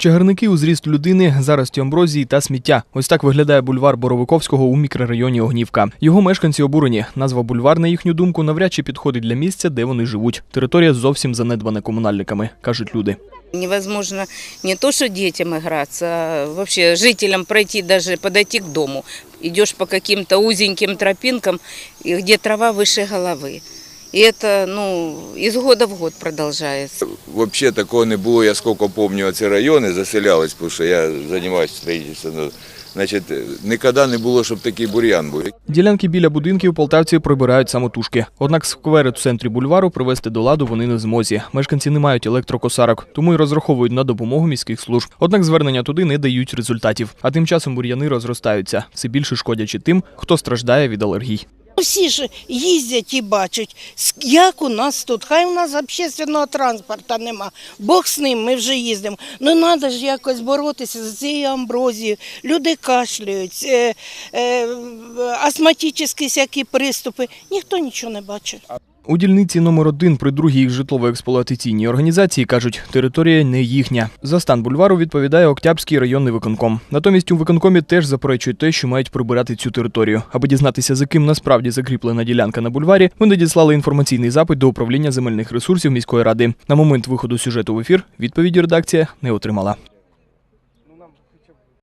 Чагарники у зріст людини, зарості амброзії та сміття. Ось так виглядає бульвар Боровиковського у мікрорайоні Огнівка. Його мешканці обурені. Назва бульвар, на їхню думку, навряд чи підходить для місця, де вони живуть. Територія зовсім занедбана комунальниками, кажуть люди. Невозможно не то, что детям играться, а вообще жителям пройти, даже подойти к дому. Идешь по каким-то узеньким тропинкам, где трава выше головы. И это, ну, из года в год продолжается. Вообще такого не було, я сколько помню, ці райони заселялись, тому що я займаюся строїтельством. Ну, Значить, ніколи не було, щоб такий бур'ян був. Ділянки біля будинків полтавці прибирають самотужки. Однак сквери в центрі бульвару привести до ладу вони не змозі. Мешканці не мають електрокосарок, тому й розраховують на допомогу міських служб. Однак звернення туди не дають результатів. А тим часом бур'яни розростаються, все більше шкодячи тим, хто страждає від алергій. Всі ж їздять і бачать, як у нас тут. Хай у нас общественного транспорту нема. Бог з ним, ми вже їздимо. Ну треба ж якось боротися з цією амброзією. Люди кашляють, е, е, астматичні всякі приступи. Ніхто нічого не бачить. У дільниці номер один при другій житлово-експлуатаційній організації кажуть, територія не їхня. За стан бульвару відповідає Октябрський районний виконком. Натомість у виконкомі теж заперечують те, що мають прибирати цю територію. Аби дізнатися, за ким насправді закріплена ділянка на бульварі, вони надіслали інформаційний запит до управління земельних ресурсів міської ради. На момент виходу сюжету в ефір відповіді редакція не отримала.